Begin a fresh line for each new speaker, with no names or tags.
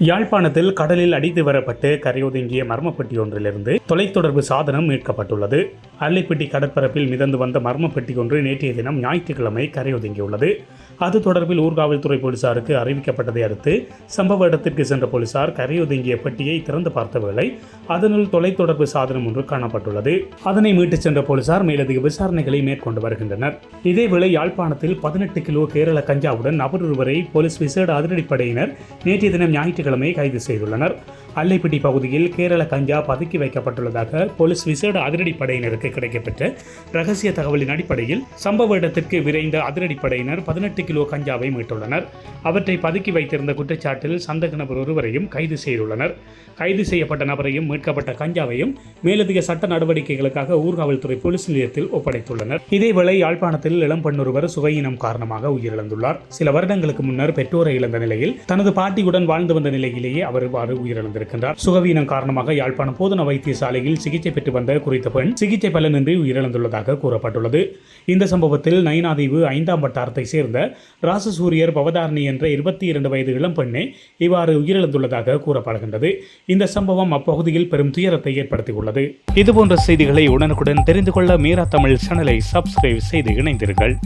யாழ்ப்பாணத்தில் கடலில் அடித்து வரப்பட்டு கரையொதுங்கிய மர்மப்பட்டி ஒன்றிலிருந்து தொலைத்தொடர்பு சாதனம் மீட்கப்பட்டுள்ளது. அல்லைப்பட்டி கடற்பரப்பில் மிதந்து வந்த மர்மப்பெட்டி ஒன்று நேற்றைய தினம் ஞாயிற்றுக்கிழமை கரையொதுங்கியுள்ளது. அது தொடர்பில் ஊர்காவல்துறை போலீசாருக்கு அறிவிக்கப்பட்டதை அடுத்து சம்பவ இடத்திற்கு சென்ற போலீசார் கரையொதுங்கிய பெட்டியை திறந்து பார்த்த வேளை அதனுள் தொலைத்தொடர்பு சாதனம் ஒன்று காணப்பட்டுள்ளது. அதனை மீட்டுச் சென்ற போலீசார் மேலதிக விசாரணைகளை மேற்கொண்டு வருகின்றனர். இதேவேளை யாழ்ப்பாணத்தில் பதினெட்டு கிலோ கேரள கஞ்சாவுடன் நபர் ஒருவரை போலீஸ் விசேட அதிரடிப்படையினர் நேற்றைய தினம் ஞாயிற்றுக்கிழமை கைது செய்துள்ளனர். அல்லைப்பட்டி பகுதியில் கேரள கஞ்சா பதுக்கி வைக்கப்பட்டுள்ளதாக போலீஸ் விசேட அதிரடிப்படையினருக்கு கிடைக்கப்பெற்ற ரகசிய தகவலின் அடிப்படையில் சம்பவ இடத்திற்கு விரைந்த அதிரடிப்படையினர் பதினெட்டு கிலோ கஞ்சாவை மீட்டுள்ளனர். அவற்றை பதுக்கி வைத்திருந்த குற்றச்சாட்டில் சந்தக நபர் ஒருவரையும் கைது செய்துள்ளனர். கைது செய்யப்பட்ட நபரையும் மீட்கப்பட்ட கஞ்சாவையும் மேலதிக சட்ட நடவடிக்கைகளுக்காக ஊர்காவல்துறை போலீஸ் நிலையத்தில் ஒப்படைத்துள்ளனர். இதேவேளை யாழ்ப்பாணத்தில் இளம்பெண் ஒருவர் காரணமாக உயிரிழந்துள்ளார். சில வருடங்களுக்கு முன்னர் பெற்றோரை இழந்த நிலையில் தனது பாட்டியுடன் வாழ்ந்து வந்த நிலையிலேயே அவர் இவ்வாறு உயிரிழந்திருக்கிறார் சுகவீனம் காரணமாக யாழ்ப்பாணம் போதன வைத்தியசாலையில் சிகிச்சை பெற்று வந்த குறித்த பெண் சிகிச்சை பலனின்றி உயிரிழந்துள்ளதாக கூறப்பட்டுள்ளது. இந்த சம்பவத்தில் நயினாதீவு ஐந்தாம் வட்டாரத்தை சேர்ந்த ராசசூரியர் பவதாரணி என்ற இருபத்தி இரண்டு வயது இளம்பெண்ணே இவ்வாறு உயிரிழந்துள்ளதாக கூறப்படுகின்றது. இந்த சம்பவம் அப்பகுதியில் பெரும் துயரத்தை ஏற்படுத்தியுள்ளது. இதுபோன்ற செய்திகளை உடனுக்குடன் தெரிந்து கொள்ள மீரா தமிழ் சேனலை சப்ஸ்கிரைப் செய்து இணைந்தீர்கள்